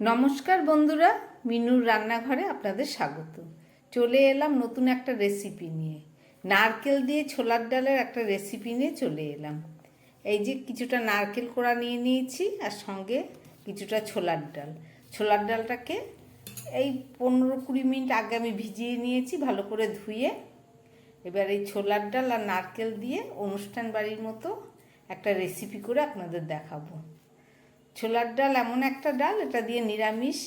নমস্কার বন্ধুরা, মিনুর রান্নাঘরে আপনাদের স্বাগত। চলে এলাম নতুন একটা রেসিপি নিয়ে। নারকেল দিয়ে ছোলার ডালের একটা রেসিপি নিয়ে চলে এলাম। এই যে কিছুটা নারকেল কোড়া নিয়ে নিয়েছি, আর সঙ্গে কিছুটা ছোলার ডাল। ছোলার ডালটাকে এই পনেরো কুড়ি মিনিট আগে আমি ভিজিয়ে নিয়েছি, ভালো করে ধুয়ে। এবার এই ছোলার ডাল আর নারকেল দিয়ে অনুষ্ঠান বাড়ির মতো একটা রেসিপি করে আপনাদের দেখাবো। ছোলার ডাল এমন একটা ডাল, এটা দিয়ে নিরামিষ।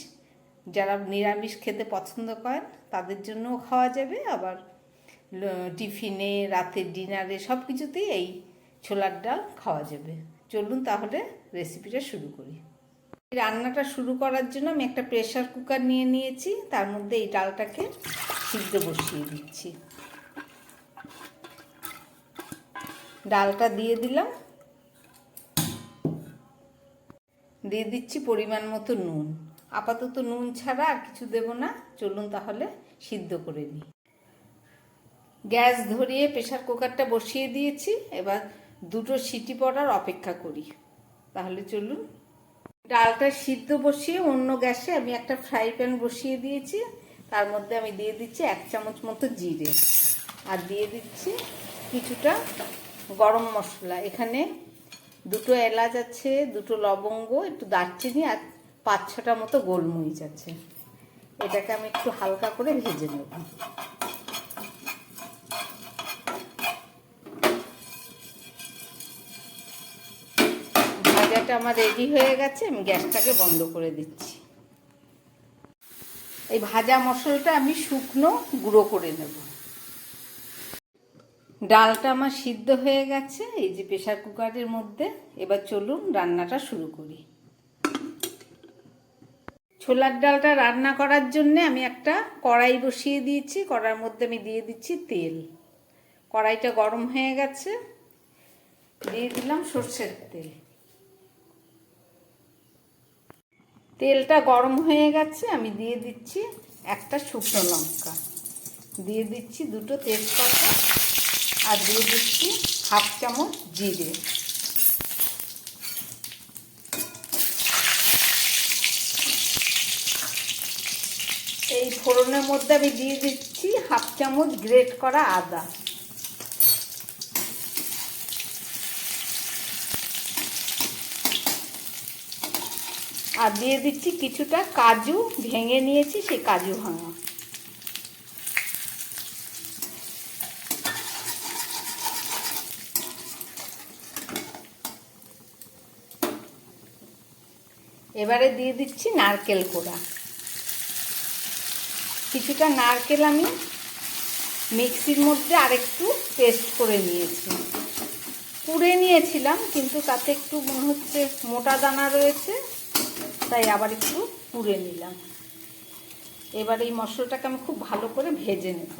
যারা নিরামিষ খেতে পছন্দ করেন, তাদের জন্যও খাওয়া যাবে। আবার টিফিনে রাতের ডিনারে সব কিছুতেই এই ছোলার ডাল খাওয়া যাবে। চলুন তাহলে রেসিপিটা শুরু করি। রান্নাটা শুরু করার জন্য আমি একটা প্রেশার কুকার নিয়ে নিয়েছি। তার মধ্যে এই ডালটাকে সিদ্ধ বসিয়ে দিচ্ছি। ডালটা দিয়ে দিলাম। দিয়ে দিচ্ছি পরিমাণ মতো নুন। আপাতত নুন ছাড়া আর কিছু দেব না। চলুন তাহলে সিদ্ধ করে নিই। গ্যাস ধরিয়ে প্রেশার কুকারটা বসিয়ে দিয়েছি। এবার দুটো সিটি পড়ার অপেক্ষা করি। তাহলে চলুন। ডালটা সিদ্ধ বসিয়ে অন্য গ্যাসে আমি একটা ফ্রাই প্যান বসিয়ে দিয়েছি। তার মধ্যে আমি দিয়ে দিচ্ছি এক চামচ মতো জিরে। আর দিয়ে দিচ্ছি কিছুটা গরম মশলা। এখানে দুটো এলাচ আছে, দুটো লবঙ্গ, একটু দারচিনি আর পাঁচ ছটা মতো গোলমরিচ আছে। এটাকে আমি একটু হালকা করে ভেজে নেব। ভাজাটা আমার রেডি হয়ে গেছে, আমি গ্যাসটাকে বন্ধ করে দিচ্ছি। এই ভাজা মশলাটা আমি শুকনো গুঁড়ো করে নেব। ডালটা আমার সিদ্ধ হয়ে গেছে, এই যে প্রেশার কুকারের মধ্যে। এবার চলুন রান্নাটা শুরু করি। ছোলার ডালটা রান্না করার জন্যে আমি একটা কড়াই বসিয়ে দিয়েছি, কড়ার মধ্যে আমি দিয়ে দিচ্ছি তেল। কড়াইটা গরম হয়ে গেছে, দিয়ে দিলাম সর্ষের তেল। তেলটা গরম হয়ে গেছে, আমি দিয়ে দিচ্ছি একটা শুকনো লঙ্কা। দিয়ে দিচ্ছি দুটো তেজপাতা। আর দিয়ে দিচ্ছি হাফ চামচ জিরে। এই ফোড়নের মধ্যে আমি দিয়ে দিচ্ছি হাফ চামচ গ্রেট করা আদা। আর দিয়ে দিচ্ছি কিছুটা কাজু, ভেঙে নিয়েছি সেই কাজু ভাঙা। এবারে দিয়ে দিচ্ছি নারকেল কোড়া। কিছুটা নারকেল আমি মিক্সির মধ্যে আরেকটু পেস্ট করে নিয়েছি। পুড়ে নিয়েছিলাম, কিন্তু তাতে একটু মনে হচ্ছে মোটা দানা রয়েছে, তাই আবার একটু পুড়ে নিলাম। এবার এই মশলাটাকে আমি খুব ভালো করে ভেজে নেব।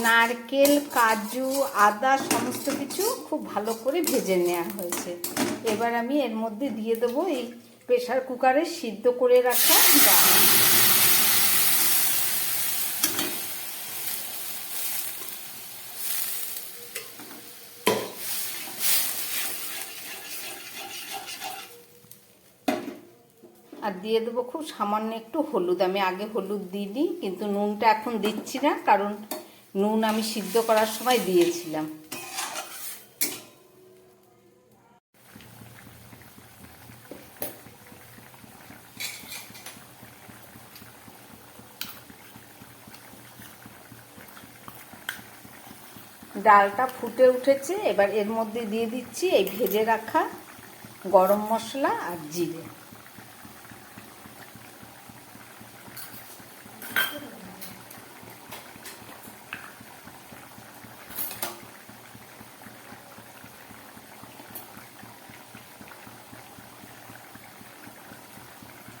নারকেল, কাজু, আদা সমস্ত কিছু খুব ভালো করে ভেজে নেওয়া হয়েছে। এবার আমি এর মধ্যে দিয়ে দেবো এই প্রেশার কুকারে সিদ্ধ করে রাখা ডাল। আর দিয়ে দেবো খুব সামান্য একটু হলুদ। আমি আগে হলুদ দিইনি, কিন্তু নুনটা এখন দিচ্ছি না, কারণ নুন আমি সিদ্ধ করার সময় দিয়েছিলাম। ডালটা ফুটে উঠেছে, এবার এর মধ্যে দিয়ে দিচ্ছি এই ভেজে রাখা গরম মশলা আর জিরে।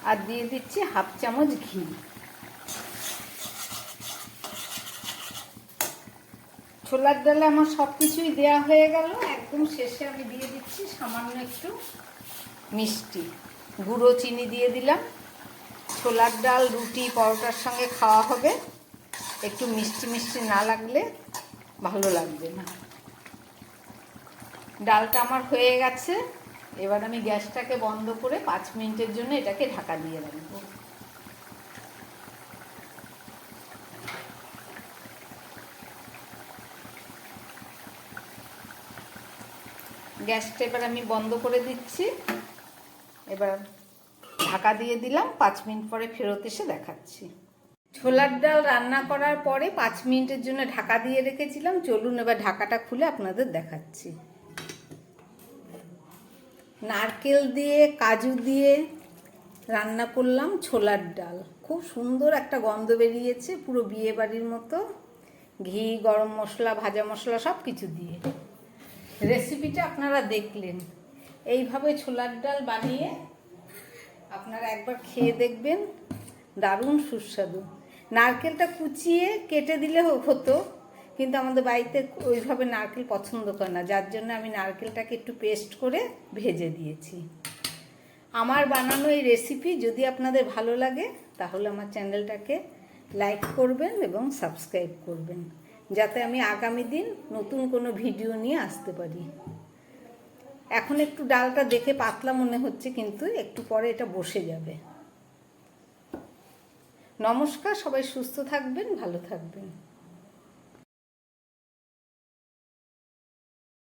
আর দিয়ে দিচ্ছি হাফ চামচ ঘি। ছোলার ডালে আমার সব কিছুই দেওয়া হয়ে গেল। একদম শেষে আমি দিয়ে দিচ্ছি সামান্য একটু মিষ্টি। গুঁড়ো চিনি দিয়ে দিলাম। ছোলার ডাল, রুটি, পরোটার সঙ্গে খাওয়া হবে। একটু মিষ্টি মিষ্টি না লাগলে ভালো লাগবে না। ডালটা আমার হয়ে গেছে। এবার আমি গ্যাসটাকে বন্ধ করে পাঁচ মিনিটের জন্য এটাকে ঢাকা দিয়ে রাখব গ্যাসটা এবার আমি বন্ধ করে দিচ্ছি। এবার ঢাকা দিয়ে দিলাম, পাঁচ মিনিট পরে ফেরত এসে দেখাচ্ছি। ছোলার ডাল রান্না করার পরে পাঁচ মিনিটের জন্য ঢাকা দিয়ে রেখেছিলাম। চলুন এবার ঢাকাটা খুলে আপনাদের দেখাচ্ছি। নারকেল দিয়ে, কাজু দিয়ে রান্না করলাম ছোলার ডাল। খুব সুন্দর একটা গন্ধ বেরিয়েছে পুরো বিয়ে বাড়ির মতো। ঘি, গরম মশলা, ভাজা মশলা সব কিছু দিয়ে। রেসিপিটা আপনারা দেখলেন। এইভাবে ছোলার ডাল বানিয়ে আপনারা একবার খেয়ে দেখবেন। দারুণ সুস্বাদু। নারকেলটা কুচিয়ে কেটে দিলে হতো। কিন্তু আমাদের বাড়িতে ওইভাবে নারকেল পছন্দ করে না, যার জন্য আমি নারকেলটাকে একটু পেস্ট করে ভেজে দিয়েছি। আমার বানানো এই রেসিপি যদি আপনাদের ভালো লাগে, তাহলে আমার চ্যানেলটাকে লাইক করবেন এবং সাবস্ক্রাইব করবেন, যাতে আমি আগামী দিন নতুন কোনো ভিডিও নিয়ে আসতে পারি। এখন একটু ডালটা দেখে পাতলা মনে হচ্ছে, কিন্তু একটু পরে এটা বসে যাবে। নমস্কার, সবাই সুস্থ থাকবেন, ভালো থাকবেন।